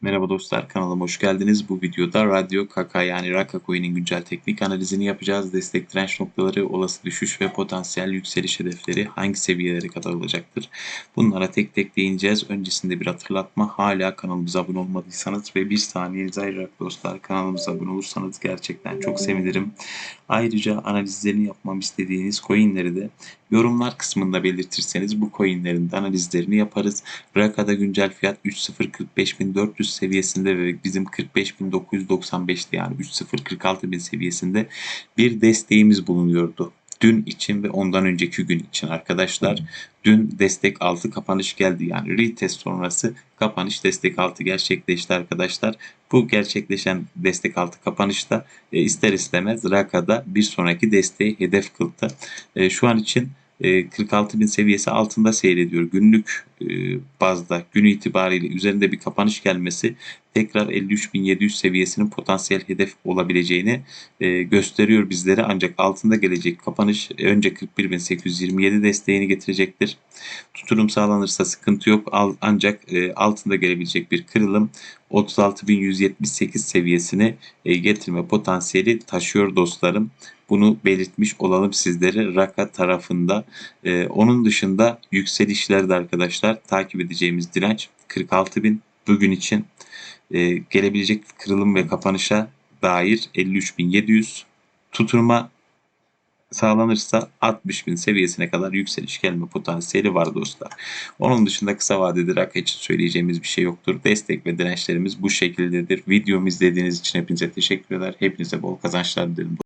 Merhaba dostlar kanalıma hoş geldiniz. Bu videoda Radyo Kaka yani Raka Coin'in güncel teknik analizini yapacağız. Destek direnç noktaları, olası düşüş ve potansiyel yükseliş hedefleri hangi seviyelere kadar olacaktır? Bunlara tek tek değineceğiz. Öncesinde bir hatırlatma. Hala kanalımıza abone olmadıysanız ve bir saniyenizi ayırarak dostlar kanalımıza abone olursanız gerçekten çok sevinirim. Ayrıca analizlerini yapmam istediğiniz coinleri de yorumlar kısmında belirtirseniz bu coinlerin de analizlerini yaparız. Raka'da güncel fiyat 3045400 seviyesinde ve bizim 45995'ti yani 3046000 seviyesinde bir desteğimiz bulunuyordu. Dün için ve ondan önceki gün için arkadaşlar. Dün destek altı kapanış geldi. Yani retest sonrası kapanış destek altı gerçekleşti arkadaşlar. Bu gerçekleşen destek altı kapanışta e, ister istemez Raka'da bir sonraki desteği hedef kıldı. E, şu an için e, 46.000 seviyesi altında seyrediyor. Günlük e, bazda gün itibariyle üzerinde bir kapanış gelmesi tekrar 53.700 seviyesinin potansiyel hedef olabileceğini e, gösteriyor bizlere. Ancak altında gelecek kapanış önce 41.827 desteğini getirecektir. Tuturum sağlanırsa sıkıntı yok. Ancak altında gelebilecek bir kırılım 36.178 seviyesini e, getirme potansiyeli taşıyor dostlarım. Bunu belirtmiş olalım sizlere Raka tarafında. E, onun dışında yükselişlerde arkadaşlar takip edeceğimiz direnç 46.000 bugün için e, gelebilecek kırılım ve kapanışa dair 53.700 tuturma sağlanırsa 60.000 seviyesine kadar yükseliş gelme potansiyeli var dostlar. Onun dışında kısa vadede Raka için söyleyeceğimiz bir şey yoktur. Destek ve dirençlerimiz bu şekildedir. Videomu izlediğiniz için hepinize teşekkür eder. Hepinize bol kazançlar dilerim.